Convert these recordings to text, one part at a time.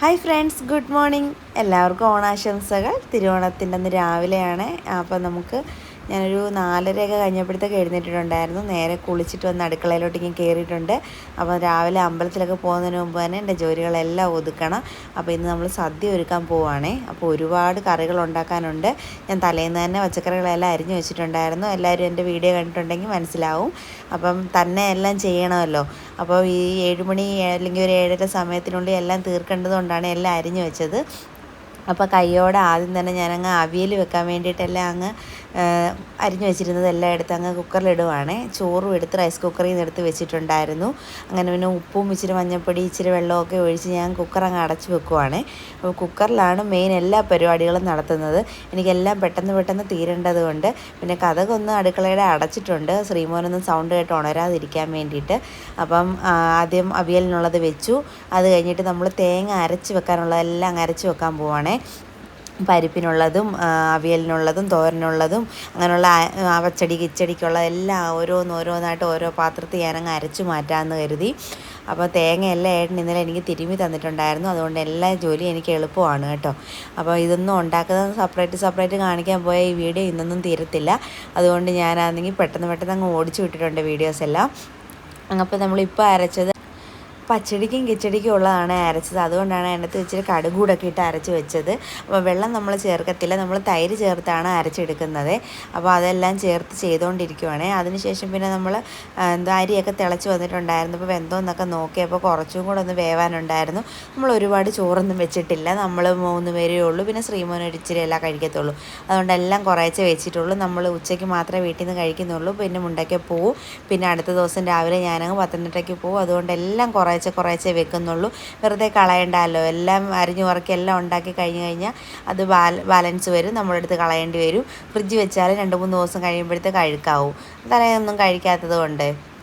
Hi friends good morning എല്ലാവർക്കും ഓണാശംസകൾ. തിരുവോണത്തിന്റെ അന്ന് രാവിലെയാണ്. അപ്പോൾ നമുക്ക് ഞാനൊരു നാലരയൊക്കെ കഴിഞ്ഞപ്പോഴത്തേക്ക് എഴുന്നേറ്റിട്ടുണ്ടായിരുന്നു. നേരെ കുളിച്ചിട്ട് വന്ന് അടുക്കളയിലോട്ട് ഇങ്ങനെ കയറിയിട്ടുണ്ട്. അപ്പോൾ രാവിലെ അമ്പലത്തിലൊക്കെ പോകുന്നതിന് മുമ്പ് തന്നെ എന്റെ ജോലികളെല്ലാം ഒതുക്കണം. അപ്പോൾ ഇന്ന് നമ്മൾ സദ്യ ഒരുക്കാൻ പോവുകയാണേ അപ്പോൾ ഒരുപാട് കറികൾ ഉണ്ടാക്കാനുണ്ട്. ഞാൻ തലേന്ന് തന്നെ പച്ചക്കറികളെല്ലാം അരിഞ്ഞു വെച്ചിട്ടുണ്ടായിരുന്നു. എല്ലാവരും എന്റെ വീഡിയോ കണ്ടിട്ടുണ്ടെങ്കിൽ മനസ്സിലാവും. അപ്പം തന്നെ എല്ലാം ചെയ്യണമല്ലോ. അപ്പോൾ ഈ ഏഴുമണി അല്ലെങ്കിൽ ഒരു ഏഴര സമയത്തിനുള്ളിൽ എല്ലാം തീർക്കേണ്ടതുകൊണ്ടാണ് എല്ലാം അരിഞ്ഞു വെച്ചത്. അപ്പോൾ കയ്യോടെ ആദ്യം തന്നെ ഞാനങ്ങ് അവിയൽ വെക്കാൻ വേണ്ടിയിട്ടെല്ലാം അങ്ങ് അരിഞ്ഞു വെച്ചിരുന്നത് എല്ലാം എടുത്ത് അങ്ങ് കുക്കറിലിടുവാണേ. ചോറും എടുത്ത് റൈസ് കുക്കറിൽ നിന്ന് എടുത്ത് വെച്ചിട്ടുണ്ടായിരുന്നു. അങ്ങനെ പിന്നെ ഉപ്പും ഇച്ചിരി മഞ്ഞപ്പൊടി ഇച്ചിരി വെള്ളമൊക്കെ ഒഴിച്ച് ഞാൻ കുക്കർ അങ്ങ് അടച്ച് വെക്കുവാണേ. അപ്പോൾ കുക്കറിലാണ് മെയിൻ എല്ലാ പരിപാടികളും നടത്തുന്നത്. എനിക്കെല്ലാം പെട്ടെന്ന് പെട്ടെന്ന് തീരേണ്ടത് കൊണ്ട് പിന്നെ കഥകൊന്ന് അടുക്കളയുടെ അടച്ചിട്ടുണ്ട്. ശ്രീമോനൊന്നും സൗണ്ട് കേട്ട് ഉണരാതിരിക്കാൻ വേണ്ടിയിട്ട്. അപ്പം ആദ്യം അവിയലിനുള്ളത് വെച്ചു. അത് കഴിഞ്ഞിട്ട് നമ്മൾ തേങ്ങ അരച്ച് വെക്കാനുള്ളതെല്ലാം അരച്ച് വെക്കാൻ പോവാണേ. പരിപ്പിനുള്ളതും അവിയലിനുള്ളതും തോരനുള്ളതും അങ്ങനെയുള്ള അവച്ചടി കിച്ചടിക്കുള്ള എല്ലാം ഓരോന്നോരോന്നായിട്ട് ഓരോ പാത്രത്തിൽ ഞാനങ്ങ് അരച്ചു മാറ്റാമെന്ന് കരുതി. അപ്പോൾ തേങ്ങയെല്ലാം ഏട്ടൻ ഇന്നലെ എനിക്ക് തിരുമ്മി തന്നിട്ടുണ്ടായിരുന്നു. അതുകൊണ്ട് എല്ലാ ജോലിയും എനിക്ക് എളുപ്പമാണ് കേട്ടോ. അപ്പോൾ ഇതൊന്നും ഉണ്ടാക്കുന്നത് സെപ്പറേറ്റ് സെപ്പറേറ്റ് കാണിക്കാൻ പോയ ഈ വീഡിയോ ഇന്നൊന്നും തീരത്തില്ല. അതുകൊണ്ട് ഞാനാണെങ്കിൽ പെട്ടെന്ന് പെട്ടെന്ന് അങ്ങ് ഓടിച്ചു വിട്ടിട്ടുണ്ട് വീഡിയോസ് എല്ലാം. അപ്പോൾ നമ്മളിപ്പോൾ അരച്ചത് പച്ചടിക്കും കിച്ചടിക്കും ഉള്ളതാണ് അരച്ചത്. അതുകൊണ്ടാണ് അതിനകത്ത് ഇച്ചിരി കടുകൂടൊക്കെ ഇട്ട് അരച്ച് വെച്ചത്. അപ്പോൾ വെള്ളം നമ്മൾ ചേർക്കത്തില്ല. നമ്മൾ തൈര് ചേർത്താണ് അരച്ചെടുക്കുന്നത്. അപ്പോൾ അതെല്ലാം ചേർത്ത് ചെയ്തുകൊണ്ടിരിക്കുവാണേ. അതിനുശേഷം പിന്നെ നമ്മൾ എന്താ അരിയൊക്കെ തിളച്ച് വന്നിട്ടുണ്ടായിരുന്നു. അപ്പോൾ വെന്തോന്നൊക്കെ നോക്കിയപ്പോൾ കുറച്ചും കൂടെ ഒന്ന് വേവാനുണ്ടായിരുന്നു. നമ്മൾ ഒരുപാട് ചോറൊന്നും വെച്ചിട്ടില്ല. നമ്മൾ മൂന്ന് പേരേ ഉള്ളൂ. പിന്നെ ശ്രീമോൻ ഒരിച്ചിരി എല്ലാം കഴിക്കത്തുള്ളൂ. അതുകൊണ്ട് എല്ലാം കുറേച്ചേ വെച്ചിട്ടുള്ളൂ. നമ്മൾ ഉച്ചയ്ക്ക് മാത്രമേ വീട്ടിൽ നിന്ന് കഴിക്കുന്നുള്ളൂ. പിന്നെ മുണ്ടയ്ക്ക് പോവും. പിന്നെ അടുത്ത ദിവസം രാവിലെ ഞാനങ്ങ് പത്തനംതിട്ടയ്ക്ക് പോവും. അതുകൊണ്ട് എല്ലാം കുറേ കുറേശ്ശെ കുറേശ്ശെ വെക്കുന്നുള്ളൂ. വെറുതെ കളയണ്ടല്ലോ. എല്ലാം അരിഞ്ഞു വറക്കി എല്ലാം ഉണ്ടാക്കി കഴിഞ്ഞ് കഴിഞ്ഞാൽ അത് ബാലൻസ് വരും. നമ്മുടെ അടുത്ത് കളയേണ്ടി വരും. ഫ്രിഡ്ജ് വെച്ചാൽ രണ്ട് മൂന്ന് ദിവസം കഴിയുമ്പോഴത്തേക്ക് അഴുക്കാവും. തലേന്നൊന്നും കഴിക്കാത്തത് കൊണ്ട്.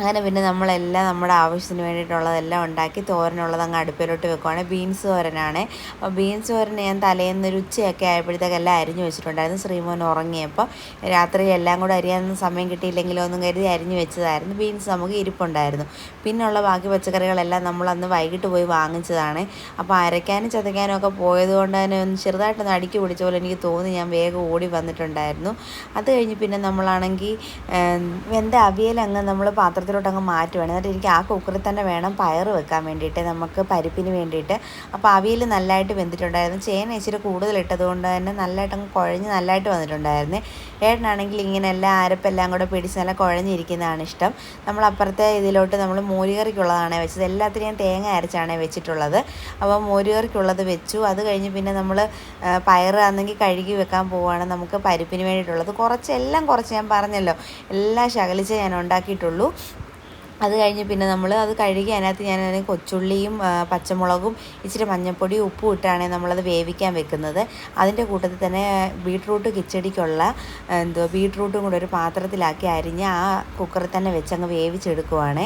അങ്ങനെ പിന്നെ നമ്മളെല്ലാം നമ്മുടെ ആവശ്യത്തിന് വേണ്ടിയിട്ടുള്ളതെല്ലാം ഉണ്ടാക്കി തോരനുള്ളത് അങ്ങ് അടുപ്പിലോട്ട് വെക്കുവാണ്. ബീൻസ് തോരനാണ്. അപ്പോൾ ബീൻസ് തോരൻ ഞാൻ തലേന്ന് ഒരു ഉച്ചയൊക്കെ ആയപ്പോഴത്തേക്ക് എല്ലാം അരിഞ്ഞു വെച്ചിട്ടുണ്ടായിരുന്നു. ശ്രീമോൻ ഉറങ്ങിയപ്പോൾ രാത്രി എല്ലാം കൂടെ അരിയാൻ സമയം കിട്ടിയില്ലെങ്കിലോ ഒന്നും കരുതി അരിഞ്ഞു വെച്ചതായിരുന്നു. ബീൻസ് നമുക്ക് ഇരിപ്പുണ്ടായിരുന്നു. പിന്നുള്ള ബാക്കി പച്ചക്കറികളെല്ലാം നമ്മൾ അന്ന് വൈകിട്ട് പോയി വാങ്ങിച്ചതാണ്. അപ്പോൾ അരയ്ക്കാനും ചതയ്ക്കാനും ഒക്കെ പോയതുകൊണ്ട് തന്നെ ഒന്ന് ചെറുതായിട്ടൊന്ന് അടുക്കി പിടിച്ച പോലെ എനിക്ക് തോന്നി. ഞാൻ വേഗം ഓടി വന്നിട്ടുണ്ടായിരുന്നു. അത് കഴിഞ്ഞ് പിന്നെ നമ്മളാണെങ്കിൽ വെന്ത അവിയൽ അങ്ങ് നമ്മൾ പാത്രത്തിൽ പാത്രത്തിലോട്ട് അങ്ങ് മാറ്റുവാണ്. എന്നിട്ട് എനിക്ക് ആ കുക്കറിൽ തന്നെ വേണം പയർ വെക്കാൻ വേണ്ടിയിട്ട് നമുക്ക് പരിപ്പിന് വേണ്ടിയിട്ട്. അപ്പോൾ അവിയൽ നല്ലതായിട്ട് വെന്തിട്ടുണ്ടായിരുന്നു. ചേന ഇച്ചിരി കൂടുതൽ ഇട്ടതുകൊണ്ട് തന്നെ നല്ലതായിട്ട് അങ്ങ് കുഴഞ്ഞ് നല്ലതായിട്ട് വന്നിട്ടുണ്ടായിരുന്നു. ഏട്ടനാണെങ്കിൽ ഇങ്ങനെ എല്ലാം അരപ്പെല്ലാം കൂടെ പിടിച്ച് നല്ല കുഴഞ്ഞിരിക്കുന്നതാണ് ഇഷ്ടം. നമ്മൾ അപ്പുറത്തെ ഇതിലോട്ട് നമ്മൾ മോരുകറിക്കുള്ളതാണ് വെച്ചത്. എല്ലാത്തിനും ഞാൻ തേങ്ങ അരച്ചാണ് വെച്ചിട്ടുള്ളത്. അപ്പോൾ മോരുകറിക്കുള്ളത് വെച്ചു. അത് കഴിഞ്ഞ് പിന്നെ നമ്മൾ പയർ ആണെങ്കിൽ കഴുകി വെക്കാൻ പോവുകയാണ് നമുക്ക് പരിപ്പിന് വേണ്ടിയിട്ടുള്ളത്. കുറച്ച് എല്ലാം കുറച്ച് ഞാൻ പറഞ്ഞല്ലോ. എല്ലാം ശകലിച്ച് ഞാൻ ഉണ്ടാക്കിയിട്ടുള്ളൂ. അത് കഴിഞ്ഞ് പിന്നെ നമ്മൾ അത് കഴുകി അതിനകത്ത് ഞാൻ അതിന് കൊച്ചുള്ളിയും പച്ചമുളകും ഇച്ചിരി മഞ്ഞൾപ്പൊടിയും ഉപ്പും ഇട്ടാണ് നമ്മളത് വേവിക്കാൻ വെക്കുന്നത്. അതിന്റെ കൂട്ടത്തിൽ തന്നെ ബീട്രൂട്ട് കിച്ചടിക്കുള്ള എന്തോ ബീട്രൂട്ടും കൂടെ ഒരു പാത്രത്തിലാക്കി അരിഞ്ഞ് ആ കുക്കറിൽ തന്നെ വെച്ച് അങ്ങ് വേവിച്ചെടുക്കുവാണ്.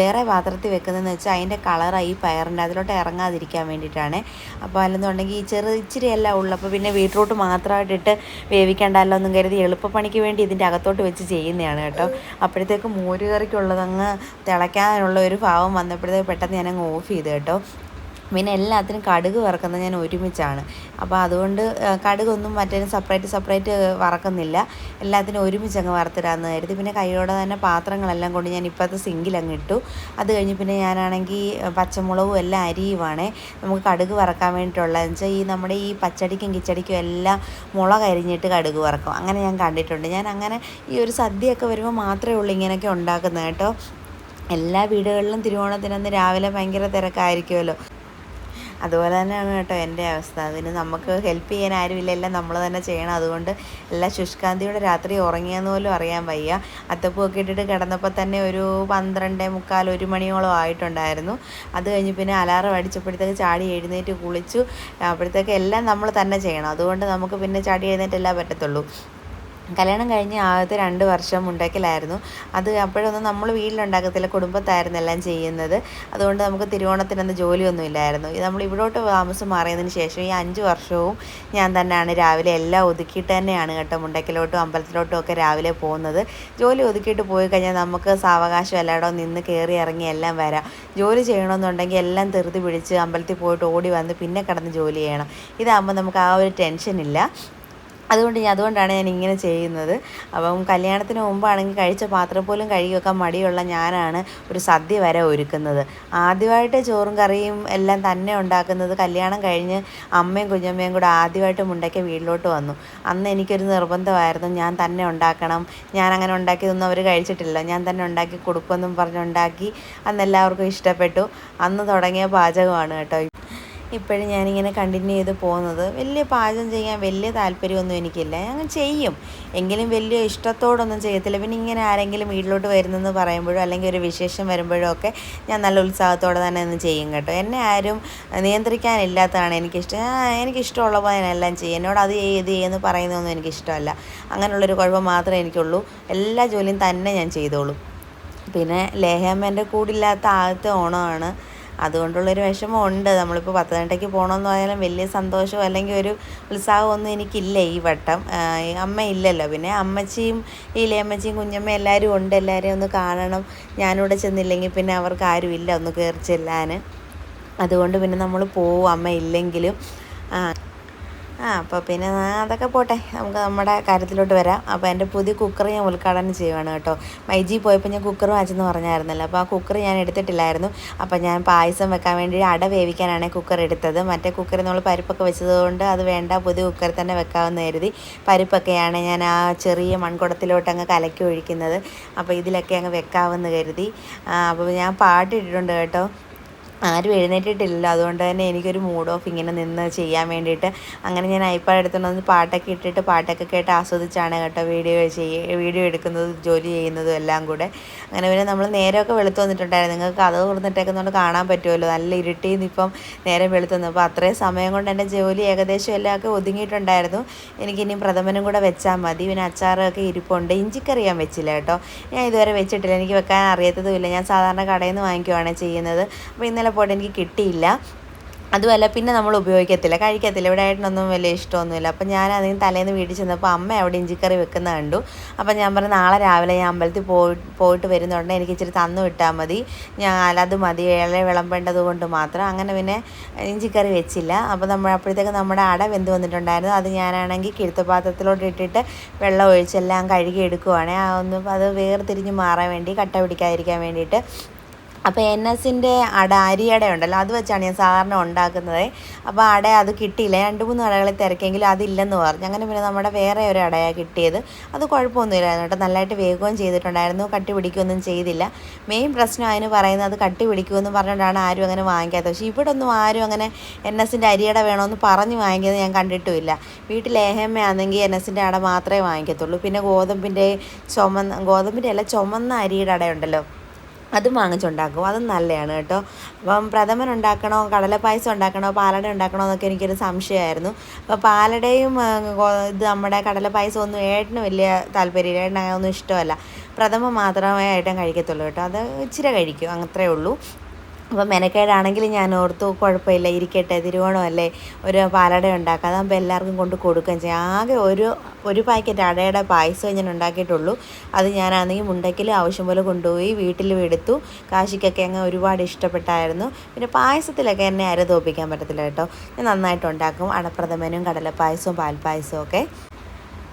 വേറെ പാത്രത്തിൽ വെക്കുന്നതെന്ന് വെച്ചാൽ അതിന്റെ കളർ പയറിന്റെ അതിലോട്ട് ഇറങ്ങാതിരിക്കാൻ വേണ്ടിയിട്ടാണ്. അപ്പോൾ അല്ലെന്നുണ്ടെങ്കിൽ ഈ ചെറു ഇച്ചിരി എല്ലാം ഉള്ളു അപ്പോൾ പിന്നെ ബീട്രൂട്ട് മാത്രമായിട്ടിട്ട് വേവിക്കേണ്ടല്ലോ എന്നും കരുതി എളുപ്പപ്പണിക്ക് വേണ്ടി ഇതിന്റെ അകത്തോട്ട് വെച്ച് ചെയ്യുന്നതാണ് കേട്ടോ. അപ്പോഴത്തേക്ക് മോരുകറിക്കുള്ളതങ്ങ് തിളയ്ക്കാനുള്ള ഒരു ഭാവം വന്നപ്പോഴത്തേക്ക് പെട്ടെന്ന് ഞാനങ്ങ് ഓഫ് ചെയ്ത് കേട്ടോ. പിന്നെ എല്ലാത്തിനും കടുക് വറക്കുന്നത് ഞാൻ ഒരുമിച്ചാണ്. അപ്പോൾ അതുകൊണ്ട് കടുകൊന്നും മറ്റേ സെപ്പറേറ്റ് സെപ്പറേറ്റ് വറക്കുന്നില്ല. എല്ലാത്തിനും ഒരുമിച്ച് അങ്ങ് വറുത്തിടാമെന്ന് കരുതി. പിന്നെ കൈയോടെ തന്നെ പാത്രങ്ങളെല്ലാം കൊണ്ട് ഞാൻ ഇപ്പോഴത്തെ സിങ്കിൽ അങ്ങ് ഇട്ടു. അത് കഴിഞ്ഞ് പിന്നെ ഞാനാണെങ്കിൽ പച്ചമുളകും എല്ലാം അരിയുവാണേ. നമുക്ക് കടുക് വറക്കാൻ വേണ്ടിയിട്ടുള്ളതെന്ന് വെച്ചാൽ ഈ നമ്മുടെ ഈ പച്ചടിക്കും കിച്ചടിക്കും എല്ലാം മുളക് അരിഞ്ഞിട്ട് കടുക് വറക്കും. അങ്ങനെ ഞാൻ കണ്ടിട്ടുണ്ട്. ഞാൻ അങ്ങനെ ഈ ഒരു സദ്യയൊക്കെ വരുമ്പോൾ മാത്രമേ ഉള്ളൂ ഇങ്ങനെയൊക്കെ ഉണ്ടാക്കുന്നത് കേട്ടോ. എല്ലാ വീടുകളിലും തിരുവോണത്തിനന്ന് രാവിലെ ഭയങ്കര തിരക്കായിരിക്കുമല്ലോ. അതുപോലെ തന്നെയാണ് കേട്ടോ എന്റെ അവസ്ഥ. അതിന് നമുക്ക് ഹെൽപ്പ് ചെയ്യാൻ ആരുമില്ല. എല്ലാം നമ്മൾ തന്നെ ചെയ്യണം. അതുകൊണ്ട് എല്ലാ ശുഷ്കാന്തിയുടെ രാത്രി ഉറങ്ങിയെന്ന് പോലും അറിയാൻ വയ്യ. അത്തപ്പൂക്കെ ഇട്ടിട്ട് കിടന്നപ്പോൾ തന്നെ ഒരു പന്ത്രണ്ട് മുക്കാൽ ഒരു മണിയോളം ആയിട്ടുണ്ടായിരുന്നു. അത് കഴിഞ്ഞ് പിന്നെ അലാറം അടിച്ചപ്പോഴത്തേക്ക് ചാടി എഴുന്നേറ്റ് കുളിച്ചു. അപ്പോഴത്തേക്ക് എല്ലാം നമ്മൾ തന്നെ ചെയ്യണം. അതുകൊണ്ട് നമുക്ക് പിന്നെ ചാടി എഴുന്നേറ്റല്ലേ പറ്റത്തുള്ളൂ. കല്യാണം കഴിഞ്ഞ് ആദ്യത്തെ രണ്ട് വർഷം ഉണ്ടാക്കലായിരുന്നു അത് അപ്പോഴൊന്നും നമ്മൾ വീട്ടിലുണ്ടാക്കത്തില്ല കുടുംബത്തായിരുന്നു എല്ലാം ചെയ്യുന്നത്. അതുകൊണ്ട് നമുക്ക് തിരുവോണത്തിനൊന്ന് ജോലിയൊന്നും ഇല്ലായിരുന്നു. നമ്മൾ ഇവിടോട്ട് താമസം മാറിയതിന് ശേഷം ഈ അഞ്ച് വർഷവും ഞാൻ തന്നെയാണ് രാവിലെ എല്ലാം ഒതുക്കിയിട്ട് തന്നെയാണ് കേട്ടോ മുണ്ടക്കിലോട്ടും അമ്പലത്തിലോട്ടും ഒക്കെ രാവിലെ പോകുന്നത്. ജോലി ഒതുക്കിയിട്ട് പോയി കഴിഞ്ഞാൽ നമുക്ക് സാവകാശം എല്ലായിടവും നിന്ന് കയറി ഇറങ്ങി എല്ലാം വരാം. ജോലി ചെയ്യണമെന്നുണ്ടെങ്കിൽ എല്ലാം ധൃതി പിടിച്ച് അമ്പലത്തിൽ പോയിട്ട് ഓടി വന്ന് പിന്നെ കിടന്ന് ജോലി ചെയ്യണം. ഇതാകുമ്പോൾ നമുക്ക് ആ ഒരു ടെൻഷനില്ല. അതുകൊണ്ട് ഞാൻ അതുകൊണ്ടാണ് ഞാൻ ഇങ്ങനെ ചെയ്യുന്നത്. അപ്പം കല്യാണത്തിന് മുമ്പാണെങ്കിൽ കഴിച്ച പാത്രം പോലും കഴുകി വെക്കാൻ മടിയുള്ള ഞാനാണ് ഒരു സദ്യ വരെ ഒരുക്കുന്നത്. ആദ്യമായിട്ട് ചോറും കറിയും എല്ലാം തന്നെ ഉണ്ടാക്കുന്നത് കല്യാണം കഴിഞ്ഞ് അമ്മയും കുഞ്ഞമ്മയും കൂടെ ആദ്യമായിട്ട് മുണ്ടയ്ക്ക് വീട്ടിലോട്ട് വന്നു. അന്ന് എനിക്കൊരു നിർബന്ധമായിരുന്നു ഞാൻ തന്നെ ഉണ്ടാക്കണം. ഞാൻ അങ്ങനെ ഉണ്ടാക്കിയതൊന്നും അവർ കഴിച്ചിട്ടില്ല. ഞാൻ തന്നെ ഉണ്ടാക്കി കൊടുക്കുമെന്നും പറഞ്ഞുണ്ടാക്കി അന്ന് എല്ലാവർക്കും ഇഷ്ടപ്പെട്ടു. അന്ന് തുടങ്ങിയ പാചകമാണ് കേട്ടോ ഇപ്പോഴും ഞാനിങ്ങനെ കണ്ടിന്യൂ ചെയ്ത് പോകുന്നത്. വലിയ പാചകം ചെയ്യാൻ വലിയ താല്പര്യമൊന്നും എനിക്കില്ല. ഞാൻ ചെയ്യും. എങ്കിലും വലിയ ഇഷ്ടത്തോടൊന്നും ചെയ്യത്തില്ല. പിന്നെ ഇങ്ങനെ ആരെങ്കിലും വീട്ടിലോട്ട് വരുന്നെന്ന് പറയുമ്പോഴോ അല്ലെങ്കിൽ ഒരു വിശേഷം വരുമ്പോഴോ ഒക്കെ ഞാൻ നല്ല ഉത്സാഹത്തോടെ തന്നെ ഒന്ന് ചെയ്യും കേട്ടോ. എന്നെ ആരും നിയന്ത്രിക്കാനില്ലാത്തതാണ് എനിക്കിഷ്ടം. എനിക്കിഷ്ടമുള്ള പോലെ എല്ലാം ചെയ്യും. എന്നോട് അത് ചെയ്ത് ഇത് ചെയ്യുമെന്ന് പറയുന്നതൊന്നും എനിക്കിഷ്ടമല്ല. അങ്ങനെയുള്ളൊരു കുഴപ്പം മാത്രമേ എനിക്കുള്ളൂ. എല്ലാ ജോലിയും തന്നെ ഞാൻ ചെയ്തോളൂ. പിന്നെ ലേഹമ്മേന്റെ കൂടില്ലാത്ത ആദ്യത്തെ ഓണമാണ്. അതുകൊണ്ടുള്ളൊരു വിഷമമുണ്ട്. നമ്മളിപ്പോൾ പത്തനംതിട്ടയ്ക്ക് പോകണമെന്ന് പറഞ്ഞാലും വലിയ സന്തോഷമോ അല്ലെങ്കിൽ ഒരു ഉത്സാഹമൊന്നും എനിക്കില്ല ഈ വട്ടം. അമ്മ ഇല്ലല്ലോ. പിന്നെ അമ്മച്ചിയും ഇലയമ്മച്ചിയും കുഞ്ഞമ്മ എല്ലാവരും ഉണ്ട്. എല്ലാവരെയും ഒന്ന് കാണണം. ഞാനിവിടെ ചെന്നില്ലെങ്കിൽ പിന്നെ അവർക്ക് ആരും ഇല്ല ഒന്ന് കയറി ചെല്ലാൻ അതുകൊണ്ട് പിന്നെ നമ്മൾ പോവും. അമ്മ ഇല്ലെങ്കിലും. ആ അപ്പോൾ പിന്നെ അതൊക്കെ പോട്ടെ. നമുക്ക് നമ്മുടെ കാര്യത്തിലോട്ട് വരാം. അപ്പോൾ എന്റെ പുതിയ കുക്കർ ഞാൻ ഉദ്ഘാടനം ചെയ്യുവാണ് കേട്ടോ. മൈജി പോയപ്പോൾ ഞാൻ കുക്കർ വാങ്ങിച്ചെന്ന് പറഞ്ഞായിരുന്നല്ലോ. അപ്പോൾ ആ കുക്കർ ഞാൻ എടുത്തിട്ടില്ലായിരുന്നു. അപ്പോൾ ഞാൻ പായസം വെക്കാൻ വേണ്ടി അട വേവിക്കാനാണ് കുക്കർ എടുത്തത്. മറ്റേ കുക്കറിൽ നമ്മൾ പരിപ്പൊക്കെ വെച്ചതുകൊണ്ട് അത് വേണ്ട പുതിയ കുക്കറിൽ തന്നെ വെക്കാമെന്ന് കരുതി പരിപ്പൊക്കെയാണ് ഞാൻ ആ ചെറിയ മൺകുടത്തിലോട്ട് അങ്ങ് കലക്കി ഒഴിക്കുന്നത്. അപ്പോൾ ഇതിലൊക്കെ അങ്ങ് വെക്കാമെന്ന് കരുതി. അപ്പോൾ ഞാൻ പാട്ടിട്ടിട്ടുണ്ട് കേട്ടോ. ആരും എഴുന്നേറ്റിട്ടില്ല അതുകൊണ്ട് തന്നെ എനിക്കൊരു മൂഡ് ഓഫ് ഇങ്ങനെ നിന്ന് ചെയ്യാൻ വേണ്ടിയിട്ട് അങ്ങനെ ഞാൻ ഐപാഡ് എടുത്തുകൊണ്ട് പാട്ടൊക്കെ ഇട്ടിട്ട് പാട്ടൊക്കെ കേട്ട് ആസ്വദിച്ചാണ് കേട്ടോ വീഡിയോ ചെയ്യ വീഡിയോ എടുക്കുന്നത് ജോലി ചെയ്യുന്നതും എല്ലാം കൂടെ. അങ്ങനെ പിന്നെ നമ്മൾ നേരമൊക്കെ വെളുത്ത് വന്നിട്ടുണ്ടായിരുന്നു. നിങ്ങൾക്ക് കഥ തുറന്നിട്ടേക്കുന്നതുകൊണ്ട് കാണാൻ പറ്റുമല്ലോ നല്ല ഇരുട്ടി ഇപ്പം നേരെ വെളുത്ത് വന്നു അപ്പോൾ അത്രയും സമയം കൊണ്ട് എന്റെ ജോലി ഏകദേശം എല്ലാം ഒക്കെ ഒതുങ്ങിയിട്ടുണ്ടായിരുന്നു എനിക്കിനി പ്രഥമനും കൂടെ വെച്ചാൽ മതി. പിന്നെ അച്ചാറൊക്കെ ഇരിപ്പുണ്ട്. ഇഞ്ചിക്കറി ഞാൻ വെച്ചില്ല കേട്ടോ. ഞാൻ ഇതുവരെ വെച്ചിട്ടില്ല. എനിക്ക് വെക്കാൻ അറിയത്തതുമില്ല ഞാൻ സാധാരണ കടയിൽ നിന്ന് വാങ്ങിക്കുവാണ് ചെയ്യുന്നത്. അപ്പോൾ ഇന്നലെ പോയിട്ട് എനിക്ക് കിട്ടിയില്ല. അതുമല്ല പിന്നെ നമ്മൾ ഉപയോഗിക്കത്തില്ല. കഴിക്കത്തില്ല. ഇവിടെ ആയിട്ടൊന്നും വലിയ ഇഷ്ടമൊന്നുമില്ല. അപ്പം ഞാൻ അതിന് തലേന്ന് വീട്ടിൽ ചെന്നപ്പോൾ അമ്മ അവിടെ ഇഞ്ചിക്കറി വെക്കുന്ന കണ്ടു. അപ്പം ഞാൻ പറഞ്ഞു നാളെ രാവിലെ ഞാൻ അമ്പലത്തിൽ പോയി പോയിട്ട് വരുന്നുണ്ട് എനിക്ക് ഇച്ചിരി തന്നു വിട്ടാൽ മതി. ഞാൻ അത് മതി. ഇളയ വിളമ്പേണ്ടത് കൊണ്ട് മാത്രം. അങ്ങനെ പിന്നെ ഇഞ്ചിക്കറി വെച്ചില്ല. അപ്പോൾ നമ്മൾ അപ്പോഴത്തേക്ക് നമ്മുടെ അട വെന്ത് വന്നിട്ടുണ്ടായിരുന്നു. അത് ഞാനാണെങ്കിൽ കിഴുത്തപാത്രത്തിലോട്ട് ഇട്ടിട്ട് വെള്ളം ഒഴിച്ചെല്ലാം കഴുകി എടുക്കുവാണേ. ഒന്ന് അത് വേർതിരിഞ്ഞ് മാറാൻ വേണ്ടി കട്ട പിടിക്കാതിരിക്കാൻ വേണ്ടിയിട്ട് അപ്പോൾ എൻ എസിന്റെ അട അരിയട ഉണ്ടല്ലോ അത് വെച്ചാണ് ഞാൻ സാധാരണ ഉണ്ടാക്കുന്നത്. അപ്പോൾ അട അത് കിട്ടിയില്ല. രണ്ട് മൂന്ന് അടകളിൽ തിരക്കെങ്കിലും അതില്ലെന്ന് പറഞ്ഞു. അങ്ങനെ പിന്നെ നമ്മുടെ വേറെ ഒരു അടയാണ് കിട്ടിയത്. അത് കുഴപ്പമൊന്നുമില്ലായിരുന്നു കേട്ടോ. നല്ലതായിട്ട് വേഗവും ചെയ്തിട്ടുണ്ടായിരുന്നു. കട്ടി പിടിക്കുകയൊന്നും ചെയ്തില്ല. മെയിൻ പ്രശ്നം അതിന് പറയുന്നത് അത് കട്ടി പിടിക്കുമെന്ന് പറഞ്ഞുകൊണ്ടാണ് ആരും അങ്ങനെ വാങ്ങിക്കാത്തത്. പക്ഷേ ഇവിടെ ഒന്നും ആരും അങ്ങനെ എൻ എസിന്റെ അരിയട വേണമെന്ന് പറഞ്ഞ് വാങ്ങിക്കുന്നത് ഞാൻ കണ്ടിട്ടുമില്ല. വീട്ടിൽ ഏഹമ്മയാണെങ്കിൽ എൻ എസിന്റെ അട മാത്രമേ വാങ്ങിക്കത്തുള്ളൂ. പിന്നെ ഗോതമ്പിന്റെ ചുമന്ന ഗോതമ്പിന്റെ അല്ല ചുമന്ന അരിയുടെ അടയുണ്ടല്ലോ. അതും വാങ്ങിച്ചുണ്ടാക്കും. അതും നല്ലതാണ് കേട്ടോ. അപ്പം പ്രഥമൻ ഉണ്ടാക്കണോ കടലപ്പായസം ഉണ്ടാക്കണോ പാലട ഉണ്ടാക്കണോ എന്നൊക്കെ എനിക്കൊരു സംശയമായിരുന്നു. അപ്പോൾ പാലടയും ഇത് നമ്മുടെ കടലപ്പായസം ഒന്നും ഏട്ടന് വലിയ താല്പര്യമില്ല. ഏട്ടന് ഒന്നും ഇഷ്ടമല്ല. പ്രഥമ മാത്രമേ ഏട്ടൻ കഴിക്കത്തുള്ളൂ കേട്ടോ. അത് ഇച്ചിരി കഴിക്കും അത്രേ ഉള്ളൂ. അപ്പോൾ മെനക്കേടാണെങ്കിൽ ഞാൻ ഓർത്തു കുഴപ്പമില്ല ഇരിക്കട്ടെ തിരുവോണമല്ലേ ഒരു പാലട ഉണ്ടാക്കാം. അതാകുമ്പോൾ എല്ലാവർക്കും കൊണ്ട് കൊടുക്കുകയും ചെയ്യാം. ആകെ ഒരു ഒരു പാക്കറ്റ് അടയുടെ പായസമേ ഞാൻ ഉണ്ടാക്കിയിട്ടുള്ളൂ. അത് ഞാനാണെങ്കിൽ മുണ്ടയ്ക്കിൽ ആവശ്യം പോലെ കൊണ്ടുപോയി വീട്ടിൽ എടുത്തു. കാശിക്കൊക്കെ അങ്ങ് ഒരുപാട് ഇഷ്ടപ്പെട്ടായിരുന്നു. പിന്നെ പായസത്തിലൊക്കെ എന്നെ അര തോപ്പിക്കാൻ പറ്റത്തില്ല കേട്ടോ. ഞാൻ നന്നായിട്ട് ഉണ്ടാക്കും. അടപ്രഥമനും കടലപ്പായസവും പാൽപ്പായസവും ഒക്കെ.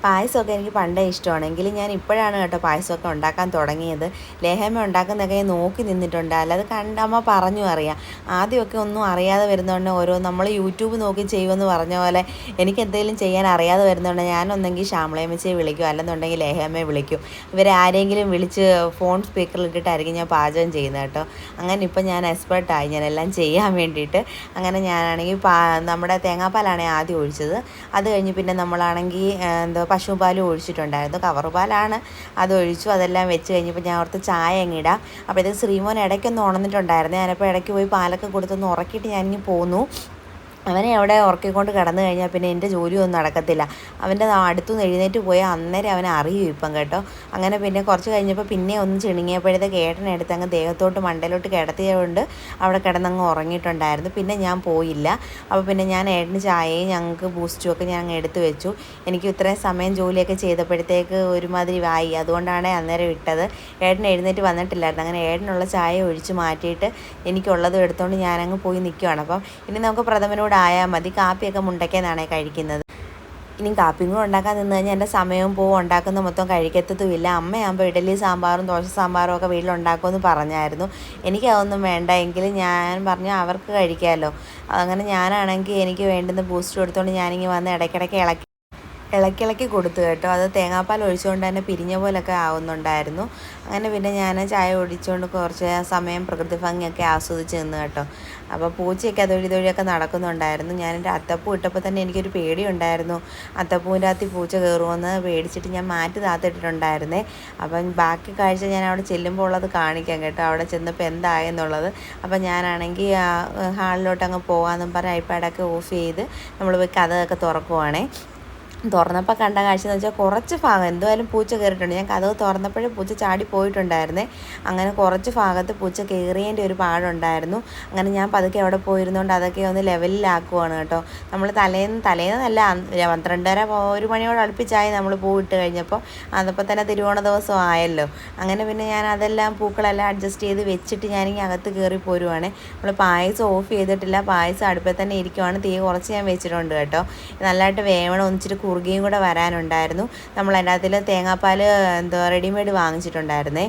പായസമൊക്കെ എനിക്ക് പണ്ടേ ഇഷ്ടമാണ്. എങ്കിലും ഞാൻ ഇപ്പോഴാണ് കേട്ടോ പായസമൊക്കെ ഉണ്ടാക്കാൻ തുടങ്ങിയത്. ലേഹമ്മ ഉണ്ടാക്കുന്നൊക്കെ നോക്കി നിന്നിട്ടുണ്ട്. അല്ലാതെ കണ്ടമ്മ പറഞ്ഞു അറിയാം. ആദ്യമൊക്കെ ഒന്നും അറിയാതെ വരുന്നതുകൊണ്ട് ഓരോ നമ്മൾ യൂട്യൂബ് നോക്കി ചെയ്യുമെന്ന് പറഞ്ഞ പോലെ എനിക്ക് എന്തെങ്കിലും ചെയ്യാൻ അറിയാതെ വരുന്നതുകൊണ്ട് ഞാനൊന്നെങ്കിൽ ശ്യാമളയമ്മച്ചയെ വിളിക്കും. അല്ലെന്നുണ്ടെങ്കിൽ ലേഹമ്മയെ വിളിക്കും. ഇവരെ ആരെങ്കിലും വിളിച്ച് ഫോൺ സ്പീക്കറിൽ ഇട്ടിട്ടായിരിക്കും ഞാൻ പാചകം ചെയ്യുന്നത് കേട്ടോ. അങ്ങനെ ഇപ്പം ഞാൻ എക്സ്പേർട്ടായി. ഞാൻ എല്ലാം ചെയ്യാൻ വേണ്ടിയിട്ട് അങ്ങനെ ഞാനാണെങ്കിൽ നമ്മുടെ തേങ്ങാപ്പാലാണ് ആദ്യം ഒഴിച്ചത്. അത് കഴിഞ്ഞ് പിന്നെ നമ്മളാണെങ്കിൽ എന്താ പശു പാലും ഒഴിച്ചിട്ടുണ്ടായിരുന്നു. കവർ പാലാണ് അത് ഒഴിച്ചു അതെല്ലാം വെച്ച് കഴിഞ്ഞപ്പോൾ ഞാൻ ഓർത്ത് ചായ അങ്ങിടാം അപ്പോഴത്തേക്ക് ശ്രീമോൻ ഇടയ്ക്കൊന്ന് ഉണന്നിട്ടുണ്ടായിരുന്നു ഞാനപ്പോൾ ഇടയ്ക്ക് പോയി പാലൊക്കെ കൊടുത്തൊന്ന് ഉറക്കിയിട്ട് ഞാനിങ്ങ് പോന്നു. അവനെ അവിടെ ഉറക്കിക്കൊണ്ട് കിടന്നു കഴിഞ്ഞാൽ പിന്നെ എന്റെ ജോലിയൊന്നും നടക്കത്തില്ല. അവന്റെ അടുത്തുനിന്ന് എഴുന്നേറ്റ് പോയാൽ അന്നേരം അവനെ അറിയും ഇപ്പം കേട്ടോ. അങ്ങനെ പിന്നെ കുറച്ച് കഴിഞ്ഞപ്പോൾ പിന്നെ ഒന്ന് ചിണുങ്ങിയപ്പോഴത്തേക്ക് ഏട്ടനെടുത്ത് അങ്ങ് ദേഹത്തോട്ട് മണ്ടയിലോട്ട് കിടത്തിയതുകൊണ്ട് അവിടെ കിടന്നങ്ങ് ഉറങ്ങിയിട്ടുണ്ടായിരുന്നു. പിന്നെ ഞാൻ പോയില്ല. അപ്പോൾ പിന്നെ ഞാൻ ഏട്ടന് ചായയും ഞങ്ങൾക്ക് ബൂസ്റ്റും ഒക്കെ ഞാൻ അങ്ങ് എടുത്ത് വെച്ചു. എനിക്ക് ഇത്രയും സമയം ജോലിയൊക്കെ ചെയ്തപ്പോഴത്തേക്ക് ഒരുമാതിരി വായി അതുകൊണ്ടാണ് അന്നേരം ഇട്ടത്. ഏട്ടൻ എഴുന്നേറ്റ് വന്നിട്ടില്ലായിരുന്നു. അങ്ങനെ ഏട്ടനുള്ള ചായ ഒഴിച്ച് മാറ്റിയിട്ട് എനിക്കുള്ളത് എടുത്തുകൊണ്ട് ഞാനങ്ങ് പോയി നിൽക്കുകയാണ് അപ്പം ഇനി നമുക്ക് പ്രഥമനോട് ആയാൽ മതി. കാപ്പിയൊക്കെ മുണ്ടയ്ക്കെന്നാണ് കഴിക്കുന്നത്. ഇനി കാപ്പിയും കൂടെ ഉണ്ടാക്കാൻ നിന്ന് കഴിഞ്ഞാൽ എന്റെ സമയവും പോവും ഉണ്ടാക്കുന്ന മൊത്തം കഴിക്കത്തതുമില്ല. അമ്മയാകുമ്പോൾ ഇഡലി സാമ്പാറും ദോശ സാമ്പാറും ഒക്കെ വീട്ടിലുണ്ടാക്കുമെന്ന് പറഞ്ഞായിരുന്നു. എനിക്കതൊന്നും വേണ്ട. എങ്കിലും ഞാൻ പറഞ്ഞു അവർക്ക് കഴിക്കാമല്ലോ അങ്ങനെ ഞാനാണെങ്കിൽ എനിക്ക് വേണ്ടുന്ന ബൂസ്റ്റ് കൊടുത്തുകൊണ്ട് ഞാനിങ്ങനെ വന്ന് ഇടയ്ക്കിടയ്ക്ക് ഇളക്കി ഇളക്കി ഇളക്കി കൊടുത്തു കേട്ടോ. അത് തേങ്ങാപ്പാൽ ഒഴിച്ചുകൊണ്ട് തന്നെ പിരിഞ്ഞ പോലൊക്കെ ആവുന്നുണ്ടായിരുന്നു. അങ്ങനെ പിന്നെ ഞാൻ ചായ ഒഴിച്ചുകൊണ്ട് കുറച്ച് സമയം പ്രകൃതി ഭംഗിയൊക്കെ ആസ്വദിച്ച് നിന്ന് കേട്ടോ. അപ്പോൾ പൂച്ചയൊക്കെ അതൊഴി തൊഴിയൊക്കെ നടക്കുന്നുണ്ടായിരുന്നു. ഞാൻ എന്റെ അത്തപ്പൂ ഇട്ടപ്പോൾ തന്നെ എനിക്കൊരു പേടിയുണ്ടായിരുന്നു. അത്തപ്പൂവിന്റെ അകത്ത് പൂച്ച കയറുമെന്ന് പേടിച്ചിട്ട് ഞാൻ മാറ്റി താത്തിട്ടിട്ടുണ്ടായിരുന്നേ. അപ്പം ബാക്കി കാഴ്ച ഞാൻ അവിടെ ചെല്ലുമ്പോൾ ഉള്ളത് കാണിക്കാം കേട്ടോ. അവിടെ ചെന്നപ്പോൾ എന്തായെന്നുള്ളത് അപ്പം ഞാനാണെങ്കിൽ ഹാളിലോട്ട് അങ്ങ് പോകാമെന്നും പറഞ്ഞ് ഐപാഡൊക്കെ ഓഫ് ചെയ്ത് നമ്മൾ പോയി കഥയൊക്കെ തുറക്കുവാണേ. തുറന്നപ്പോൾ കണ്ട കാഴ്ച എന്ന് വെച്ചാൽ കുറച്ച് ഭാഗം എന്തായാലും പൂച്ച കയറിയിട്ടുണ്ട് ഞാൻ കഥവ് തുറന്നപ്പോഴേ പൂച്ച ചാടി പോയിട്ടുണ്ടായിരുന്നേ. അങ്ങനെ കുറച്ച് ഭാഗത്ത് പൂച്ച കയറിയതിന്റെ ഒരു പാടുണ്ടായിരുന്നു. അങ്ങനെ ഞാൻ പതുക്കെ അവിടെ പോയിരുന്നുകൊണ്ട് അതൊക്കെ ഒന്ന് ലെവലിലാക്കുവാണ് കേട്ടോ. നമ്മൾ തലേന്ന് തലേന്നല്ല പന്ത്രണ്ടര ഒരു മണിയോട് അടുപ്പിച്ചായി നമ്മൾ പൂവിട്ട് കഴിഞ്ഞപ്പോൾ അതപ്പോൾ തന്നെ തിരുവോണ ദിവസം ആയല്ലോ. അങ്ങനെ പിന്നെ ഞാൻ അതെല്ലാം പൂക്കളെല്ലാം അഡ്ജസ്റ്റ് ചെയ്ത് വെച്ചിട്ട് ഞാനിങ്ങനെ അകത്ത് കയറി പോരുവാണ്. നമ്മൾ പായസം ഓഫ് ചെയ്തിട്ടില്ല പായസം അടുപ്പിൽ തന്നെ ഇരിക്കുവാണ്. തീ കുറച്ച് ഞാൻ വെച്ചിട്ടുണ്ട് കേട്ടോ. നല്ലതായിട്ട് വേവണം ഒന്നിച്ചിട്ട് കുറുകയും കൂടെ വരാനുണ്ടായിരുന്നു. നമ്മൾ അതിനകത്തിൽ തേങ്ങാപ്പാൽ എന്തോ റെഡിമെയ്ഡ് വാങ്ങിച്ചിട്ടുണ്ടായിരുന്നേ.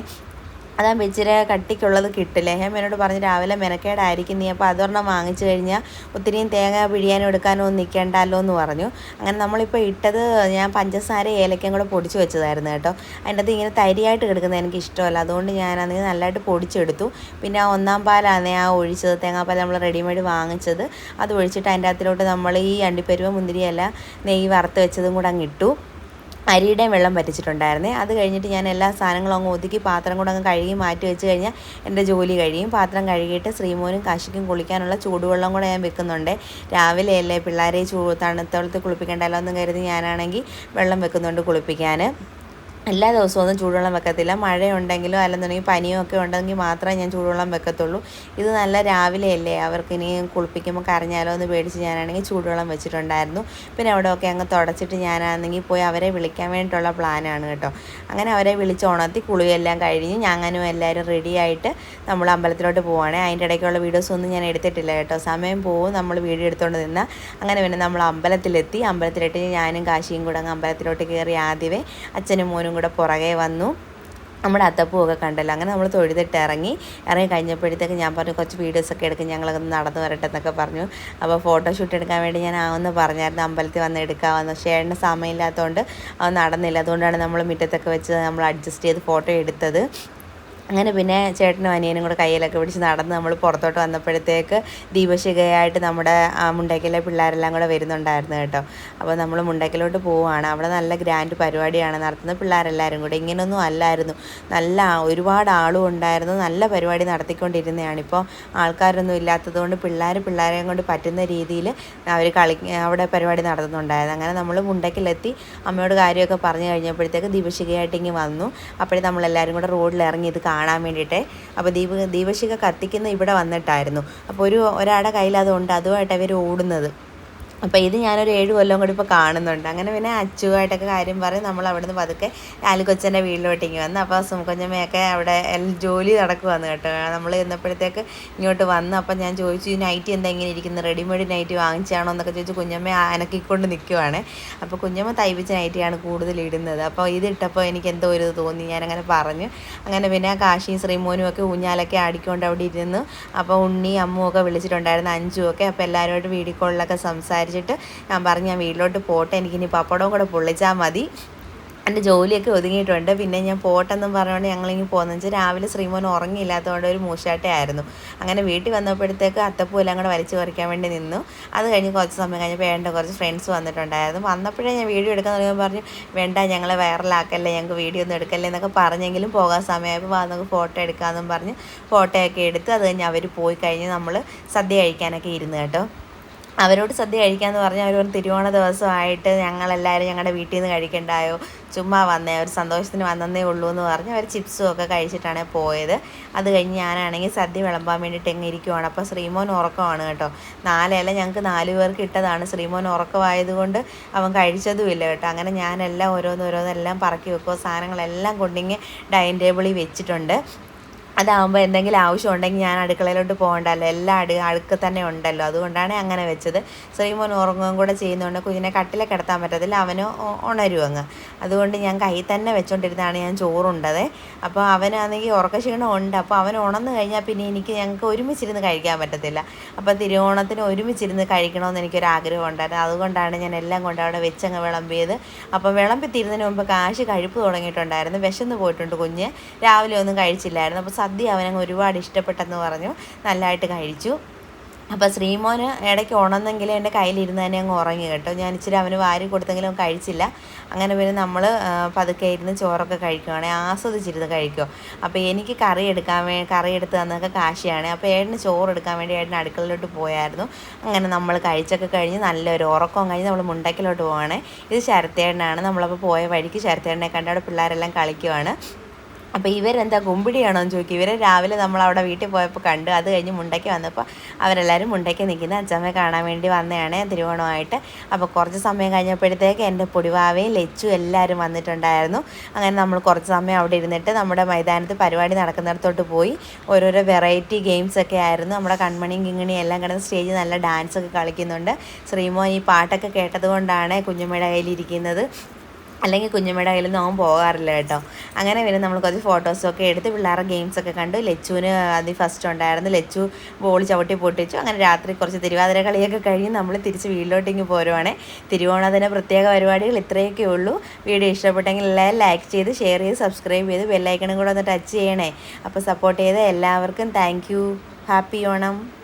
അതാകുമ്പോൾ ഇച്ചിരി കട്ടിക്കുള്ളത് കിട്ടില്ല? ഹേമ എന്നോട് പറഞ്ഞ് രാവിലെ മെനക്കേടായിരിക്കും നീ അപ്പോൾ അതൊരെണ്ണം വാങ്ങിച്ചു കഴിഞ്ഞാൽ ഒത്തിരിയും തേങ്ങ പിഴിയാനും എടുക്കാനോ നിൽക്കേണ്ടല്ലോ എന്ന് പറഞ്ഞു. അങ്ങനെ നമ്മളിപ്പോൾ ഇട്ടത് ഞാൻ പഞ്ചസാര ഏലക്കയും കൂടെ പൊടിച്ച് വെച്ചതായിരുന്നു കേട്ടോ. അതിന്റെ അത് ഇങ്ങനെ തരിയായിട്ട് കിടക്കുന്നത് എനിക്ക് ഇഷ്ടമല്ല. അതുകൊണ്ട് ഞാൻ അതിന് നല്ലതായിട്ട് പൊടിച്ചെടുത്തു. പിന്നെ ആ ഒന്നാം പാലാണ് ആ ഒഴിച്ചത് തേങ്ങാപ്പാൽ നമ്മൾ റെഡിമെയ്ഡ് വാങ്ങിച്ചത്. അത് ഒഴിച്ചിട്ട് അതിന്റെ അകത്തിലോട്ട് നമ്മൾ ഈ അണ്ടിപ്പരുവ മുന്തിരിയല്ല നെയ്യ് വറുത്ത് വെച്ചതും കൂടെ അങ്ങ് ഇട്ടു. അരിയുടെയും വെള്ളം പറ്റിച്ചിട്ടുണ്ടായിരുന്നേ അത് കഴിഞ്ഞിട്ട് ഞാൻ എല്ലാ സാധനങ്ങളും അങ്ങ് ഒതുക്കി പാത്രം കൂടെ അങ്ങ് കഴുകി മാറ്റി വെച്ച് കഴിഞ്ഞാൽ എന്റെ ജോലി കഴിയും. പാത്രം കഴുകിയിട്ട് ശ്രീമോനും കാശിക്കും കുളിക്കാനുള്ള ചൂടുവെള്ളം കൂടെ ഞാൻ വെക്കുന്നുണ്ട്. രാവിലെയല്ലേ പിള്ളേരെ ചൂ തണുത്തോളത്ത് കുളിപ്പിക്കേണ്ടല്ലോ എന്ന് കരുതി ഞാനാണെങ്കിൽ വെള്ളം വെക്കുന്നുണ്ട് കുളിപ്പിക്കാൻ. എല്ലാ ദിവസവും ഒന്നും ചൂടുവെള്ളം വെക്കത്തില്ല. മഴയുണ്ടെങ്കിലോ അല്ലെന്നുണ്ടെങ്കിൽ പനിയോ ഒക്കെ ഉണ്ടെങ്കിൽ മാത്രമേ ഞാൻ ചൂടുവെള്ളം വെക്കത്തുള്ളൂ. ഇത് നല്ല രാവിലെയല്ലേ? അവർക്ക് ഇനി കുളിപ്പിക്കുമ്പോൾ കരഞ്ഞാലോ എന്ന് പേടിച്ച് ഞാനാണെങ്കിൽ ചൂടുവെള്ളം വെച്ചിട്ടുണ്ടായിരുന്നു. പിന്നെ അവിടെ ഒക്കെ അങ്ങ് തുടച്ചിട്ട് ഞാനാണെങ്കിൽ പോയി അവരെ വിളിക്കാൻ വേണ്ടിയിട്ടുള്ള പ്ലാനാണ് കേട്ടോ. അങ്ങനെ അവരെ വിളിച്ച് ഉണർത്തി കുളിയെല്ലാം കഴിഞ്ഞ് ഞാനും എല്ലാവരും റെഡിയായിട്ട് നമ്മൾ അമ്പലത്തിലോട്ട് പോവുകയാണ് അതിന്റെ ഇടയ്ക്കുള്ള വീഡിയോസ് ഒന്നും ഞാൻ എടുത്തിട്ടില്ല കേട്ടോ. സമയം പോവും നമ്മൾ വീഡിയോ എടുത്തുകൊണ്ട് നിന്നാൽ അങ്ങനെ പിന്നെ നമ്മൾ അമ്പലത്തിലെത്തി. അമ്പലത്തിലെത്തി ഞാനും കാശിയും കൂടെ അമ്പലത്തിലോട്ട് കയറി ആദ്യമേ അച്ഛനും മോനും കൂടെ പുറകെ വന്നു. നമ്മുടെ അത്തപ്പൂവൊക്കെ കണ്ടല്ലോ. അങ്ങനെ നമ്മൾ തൊഴുതിട്ട് ഇറങ്ങി. ഇറങ്ങി കഴിഞ്ഞപ്പോഴത്തേക്ക് ഞാൻ പറഞ്ഞു കുറച്ച് വീഡിയോസൊക്കെ എടുക്കും ഞങ്ങളൊന്ന് നടന്നു വരട്ടെ എന്നൊക്കെ പറഞ്ഞു. അപ്പോൾ ഫോട്ടോഷൂട്ട് എടുക്കാൻ വേണ്ടി ഞാൻ ആവെന്ന് പറഞ്ഞായിരുന്നു. അമ്പലത്തിൽ വന്ന് എടുക്കാമെന്ന് പക്ഷേ ഏട്ടന് സമയമില്ലാത്തതുകൊണ്ട് അത് നടന്നില്ല. അതുകൊണ്ടാണ് നമ്മൾ മുറ്റത്തൊക്കെ വെച്ച് നമ്മൾ അഡ്ജസ്റ്റ് ചെയ്ത് ഫോട്ടോ എടുത്തത്. അങ്ങനെ പിന്നെ ചേട്ടനും അനിയനും കൂടെ കയ്യിലൊക്കെ പിടിച്ച് നടന്ന് നമ്മൾ പുറത്തോട്ട് വന്നപ്പോഴത്തേക്ക് ദീപശിഖയായിട്ട് നമ്മുടെ ആ മുണ്ടയ്ക്കലെ പിള്ളേരെല്ലാം കൂടെ വരുന്നുണ്ടായിരുന്നു കേട്ടോ. അപ്പോൾ നമ്മൾ മുണ്ടയ്ക്കലോട്ട് പോവുകയാണ്. അവിടെ നല്ല ഗ്രാൻഡ് പരിപാടിയാണ് നടത്തുന്നത്. പിള്ളേരെല്ലാവരും കൂടെ. ഇങ്ങനെയൊന്നും അല്ലായിരുന്നു. നല്ല ഒരുപാട് ആളും ഉണ്ടായിരുന്നു. നല്ല പരിപാടി നടത്തിക്കൊണ്ടിരുന്നതാണ്. ഇപ്പോൾ ആൾക്കാരൊന്നും ഇല്ലാത്തതുകൊണ്ട് പിള്ളേർ പിള്ളേരെയും കൊണ്ട് പറ്റുന്ന രീതിയിൽ അവർ കളി അവിടെ പരിപാടി നടത്തുന്നുണ്ടായിരുന്നു. അങ്ങനെ നമ്മൾ മുണ്ടയ്ക്കലെത്തി അമ്മയോട് കാര്യമൊക്കെ പറഞ്ഞു കഴിഞ്ഞപ്പോഴത്തേക്ക് ദീപശിഖയായിട്ട് ഇങ്ങനെ വന്നു. അപ്പോഴേ നമ്മളെല്ലാവരും കൂടെ റോഡിൽ ഇറങ്ങി ഇത് കാണാൻ വേണ്ടിയിട്ട്. അപ്പോൾ ദീപ ദീപശിഖ കത്തിക്കുന്ന ഇവിടെ വന്നിട്ടായിരുന്നു. അപ്പോൾ ഒരു ഒരാളുടെ കയ്യിൽ അതുകൊണ്ട് അതുമായിട്ട് അവർ ഓടുന്നത്. അപ്പോൾ ഇത് ഞാനൊരു ഏഴ് കൊല്ലം കൂടി ഇപ്പോൾ കാണുന്നുണ്ട്. അങ്ങനെ പിന്നെ അച്ചുവായിട്ടൊക്കെ കാര്യം പറയും നമ്മൾ അവിടുന്ന് പതുക്കെ ലാലുക്കൊച്ചന്റെ വീട്ടിലോട്ടേക്ക് വന്ന്. അപ്പോൾ സുമുക്കൊഞ്ചമ്മയൊക്കെ അവിടെ ജോലി നടക്കുവാന്ന് കേട്ടോ. നമ്മൾ ചെന്നപ്പോഴത്തേക്ക് ഇങ്ങോട്ട് വന്നു അപ്പം ഞാൻ ചോദിച്ചു ഈ നൈറ്റ് എന്താ ഇങ്ങനെ ഇരിക്കുന്നത് റെഡിമെയ്ഡ് നൈറ്റ് വാങ്ങിച്ചാണോ? എന്നൊക്കെ ചോദിച്ചു കുഞ്ഞമ്മ അനക്കിക്കൊണ്ട് നിൽക്കുവാണ് അപ്പോൾ കുഞ്ഞമ്മ തയ്പ്പിച്ച നൈറ്റിയാണ് കൂടുതൽ ഇടുന്നത്. അപ്പോൾ ഇതിട്ടപ്പോൾ എനിക്ക് എന്തോ ഒരു തോന്നി. ഞാനങ്ങനെ പറഞ്ഞു. അങ്ങനെ പിന്നെ കാശിയും ശ്രീമോനും ഒക്കെ ഊഞ്ഞാലൊക്കെ ആടിക്കൊണ്ട് അവിടെ ഇരുന്നു. അപ്പോൾ ഉണ്ണി അമ്മുമൊക്കെ വിളിച്ചിട്ടുണ്ടായിരുന്നു അഞ്ചുമൊക്കെ അപ്പോൾ എല്ലാവരുമായിട്ട് വീഡിയോ കോളിലൊക്കെ സംസാരിച്ചു വിചാരിച്ചിട്ട് ഞാൻ പറഞ്ഞു ഞാൻ വീട്ടിലോട്ട് പോട്ടെ എനിക്കിനി പപ്പടവും കൂടെ പൊള്ളിച്ചാൽ മതി. എന്റെ ജോലിയൊക്കെ ഒതുങ്ങിയിട്ടുണ്ട്. പിന്നെ ഞാൻ പോട്ടെന്നും പറഞ്ഞുകൊണ്ട് ഞങ്ങളിങ്ങനെ പോകുന്നത് വെച്ചാൽ രാവിലെ ശ്രീമോൻ ഉറങ്ങിയില്ലാത്തതുകൊണ്ട് ഒരു മൂശാട്ടയായിരുന്നു അങ്ങനെ വീട്ടിൽ വന്നപ്പോഴത്തേക്ക് അത്തപ്പൂ എല്ലാം കൂടെ വലിച്ചു പറിക്കാൻ വേണ്ടി നിന്നു. അത് കഴിഞ്ഞ് കുറച്ച് സമയം കഴിഞ്ഞപ്പോൾ വേണ്ട കുറച്ച് ഫ്രണ്ട്സ് വന്നിട്ടുണ്ടായിരുന്നു. വന്നപ്പോഴേ ഞാൻ വീഡിയോ എടുക്കാൻ തുടങ്ങി പറഞ്ഞു വേണ്ട ഞങ്ങളെ വൈറലാക്കല്ലേ ഞങ്ങൾക്ക് വീഡിയോ ഒന്നും എടുക്കല്ലേ എന്നൊക്കെ പറഞ്ഞെങ്കിലും പോകാൻ സമയമായപ്പോൾ വാ നമുക്ക് ഫോട്ടോ എടുക്കാമെന്നും പറഞ്ഞ് ഫോട്ടോയൊക്കെ എടുത്ത് അത് കഴിഞ്ഞ് അവർ പോയി കഴിഞ്ഞ് നമ്മൾ സദ്യ കഴിക്കാനൊക്കെ ഇരുന്ന് കേട്ടോ. അവരോട് സദ്യ കഴിക്കാമെന്ന് പറഞ്ഞാൽ അവർ തിരുവോണ ദിവസമായിട്ട് ഞങ്ങളെല്ലാവരും ഞങ്ങളുടെ വീട്ടിൽ നിന്ന് കഴിക്കണ്ടായോ? ചുമ്മാ വന്നേ ഒരു സന്തോഷത്തിന് വന്നതേ ഉള്ളൂ എന്ന് പറഞ്ഞ് അവർ ചിപ്സും ഒക്കെ കഴിച്ചിട്ടാണ് പോയത്. അത് കഴിഞ്ഞ് ഞാനാണെങ്കിൽ സദ്യ വിളമ്പാൻ വേണ്ടിയിട്ട് എങ്ങനെ ഇരിക്കുവാണ്. അപ്പോൾ ശ്രീമോൻ ഉറക്കമാണ് കേട്ടോ. നാലില ഞങ്ങൾക്ക് നാല് പേർക്ക് ഇട്ടതാണ്. ശ്രീമോൻ ഉറക്കമായതുകൊണ്ട് അവൻ കഴിച്ചതുമില്ല കേട്ടോ. അങ്ങനെ ഞാനെല്ലാം ഓരോന്നോരോന്നെല്ലാം പറക്കി വെക്കുമോ സാധനങ്ങളെല്ലാം കൊണ്ടിങ്ങി ഡൈനിങ് ടേബിളിൽ വെച്ചിട്ടുണ്ട്. അതാകുമ്പോൾ എന്തെങ്കിലും ആവശ്യം ഉണ്ടെങ്കിൽ ഞാൻ അടുക്കളയിലോട്ട് പോകണ്ടല്ലോ. എല്ലാം അടു അടുക്ക തന്നെ ഉണ്ടല്ലോ. അതുകൊണ്ടാണ് അങ്ങനെ വെച്ചത്. ശ്രീമോൻ ഉറങ്ങുകയും കൂടെ ചെയ്യുന്നതുകൊണ്ട് കുഞ്ഞിനെ കട്ടിലെ കിടത്താൻ പറ്റത്തില്ല. അവന് ഉണരും അങ്ങ് അതുകൊണ്ട് ഞാൻ കൈ തന്നെ വെച്ചുകൊണ്ടിരുന്നാണ് ഞാൻ ചോറുണ്ടത്. അപ്പോൾ അവനാണെങ്കിൽ ഉറക്കക്ഷീണം ഉണ്ട്. അപ്പോൾ അവൻ ഉണന്ന് കഴിഞ്ഞാൽ പിന്നെ എനിക്ക് ഞങ്ങൾക്ക് ഒരുമിച്ചിരുന്ന് കഴിക്കാൻ പറ്റത്തില്ല. അപ്പോൾ തിരുവോണത്തിന് ഒരുമിച്ചിരുന്ന് കഴിക്കണമെന്ന് എനിക്കൊരു ആഗ്രഹം ഉണ്ടായിരുന്നു അതുകൊണ്ടാണ് ഞാൻ എല്ലാം കൊണ്ട് അവിടെ വെച്ചങ്ങ് വിളമ്പിയത്. അപ്പോൾ വിളമ്പി തീരുന്നതിന് മുമ്പ് കാശ് കഴിപ്പ് തുടങ്ങിയിട്ടുണ്ടായിരുന്നു. വിശന്ന് പോയിട്ടുണ്ട് കുഞ്ഞ്. രാവിലെ ഒന്നും കഴിച്ചില്ലായിരുന്നു. അപ്പോൾ സദ്യ അവനങ്ങ് ഒരുപാട് ഇഷ്ടപ്പെട്ടെന്ന് പറഞ്ഞു. നല്ലതായിട്ട് കഴിച്ചു. അപ്പോൾ ശ്രീമോന് ഇടയ്ക്ക് ഉണന്നെങ്കിൽ എന്റെ കയ്യിലിരുന്ന് തന്നെ അങ്ങ് ഉറങ്ങി കേട്ടോ. ഞാൻ ഇച്ചിരി അവന് വാരി കൊടുത്തെങ്കിലും കഴിച്ചില്ല. അങ്ങനെ പിന്നെ നമ്മൾ പതുക്കെ ഇരുന്ന് ചോറൊക്കെ കഴിക്കുവാണെങ്കിൽ ആസ്വദിച്ചിരുന്ന് കഴിക്കുമോ അപ്പോൾ എനിക്ക് കറി എടുക്കാൻ വേ കറി എടുത്ത് തന്നൊക്കെ കാശിയാണ്. അപ്പോൾ ഏട്ടന് ചോറ് എടുക്കാൻ വേണ്ടി ഏട്ടന് അടുക്കളയിലോട്ട് പോയായിരുന്നു. അങ്ങനെ നമ്മൾ കഴിച്ചൊക്കെ കഴിഞ്ഞ് നല്ലൊരു ഉറക്കം കഴിഞ്ഞ് നമ്മൾ മുണ്ടക്കിലോട്ട് പോവുകയാണ് ഇത് ശരത്തേട്ടനാണ്. നമ്മളപ്പോൾ പോയ വഴിക്ക് ശരത്തേട്ടനെ കണ്ട് അവിടെ പിള്ളേരെല്ലാം കളിക്കുവാണ്. അപ്പോൾ ഇവരെന്താ കുമ്പിടിയാണോ എന്ന് ചോദിക്കും. ഇവരെ രാവിലെ നമ്മൾ അവിടെ വീട്ടിൽ പോയപ്പോൾ കണ്ടു. അത് കഴിഞ്ഞ് മുണ്ടയ്ക്ക് വന്നപ്പോൾ അവരെല്ലാവരും മുണ്ടയ്ക്ക് നിൽക്കുന്ന. അച്ചമ്മയെ കാണാൻ വേണ്ടി വന്നതാണ് തിരുവോണമായിട്ട്. അപ്പോൾ കുറച്ച് സമയം കഴിഞ്ഞപ്പോഴത്തേക്ക് എന്റെ പൊടിവാവയും ലച്ചു എല്ലാവരും വന്നിട്ടുണ്ടായിരുന്നു. അങ്ങനെ നമ്മൾ കുറച്ച് സമയം അവിടെ ഇരുന്നിട്ട് നമ്മുടെ മൈതാനത്ത് പരിപാടി നടക്കുന്നിടത്തോട്ട് പോയി. ഓരോരോ വെറൈറ്റി ഗെയിംസ് ഒക്കെ ആയിരുന്നു. നമ്മുടെ കൺമണിയും കിങ്ങിണിയും എല്ലാം കിടന്ന് സ്റ്റേജിൽ നല്ല ഡാൻസ് ഒക്കെ കളിക്കുന്നുണ്ട്. ശ്രീമോൻ ഈ പാട്ടൊക്കെ കേട്ടതുകൊണ്ടാണ് കുഞ്ഞുമ്മയുടെ കയ്യിലിരിക്കുന്നത് അല്ലെങ്കിൽ കുഞ്ഞുമ്മയുടെ കയ്യിൽ നിന്ന് അവൻ പോകാറില്ല കേട്ടോ. അങ്ങനെ പിന്നെ നമ്മൾ കുറച്ച് ഫോട്ടോസൊക്കെ എടുത്ത് പിള്ളേരുടെ ഗെയിംസൊക്കെ കണ്ടു. ലച്ചുവിന് ആദ്യം ഫസ്റ്റ് ഉണ്ടായിരുന്നു. ലച്ചു ബോൾ ചവിട്ടി പൊട്ടിച്ചു. അങ്ങനെ രാത്രി കുറച്ച് തിരുവാതിര കളിയൊക്കെ കഴിഞ്ഞ് നമ്മൾ തിരിച്ച് വീട്ടിലോട്ടിങ്ങ് പോരുവാണേ. തിരുവോണത്തിന്റെ പ്രത്യേക പരിപാടികൾ ഇത്രയൊക്കെ ഉള്ളൂ. വീഡിയോ ഇഷ്ടപ്പെട്ടെങ്കിൽ എല്ലാവരും ലൈക്ക് ചെയ്ത് ഷെയർ ചെയ്ത് സബ്സ്ക്രൈബ് ചെയ്ത് ബെല്ലൈക്കണും കൂടെ ഒന്ന് ടച്ച് ചെയ്യണേ. അപ്പോൾ സപ്പോർട്ട് ചെയ്ത എല്ലാവർക്കും താങ്ക് ഹാപ്പി ഓണം.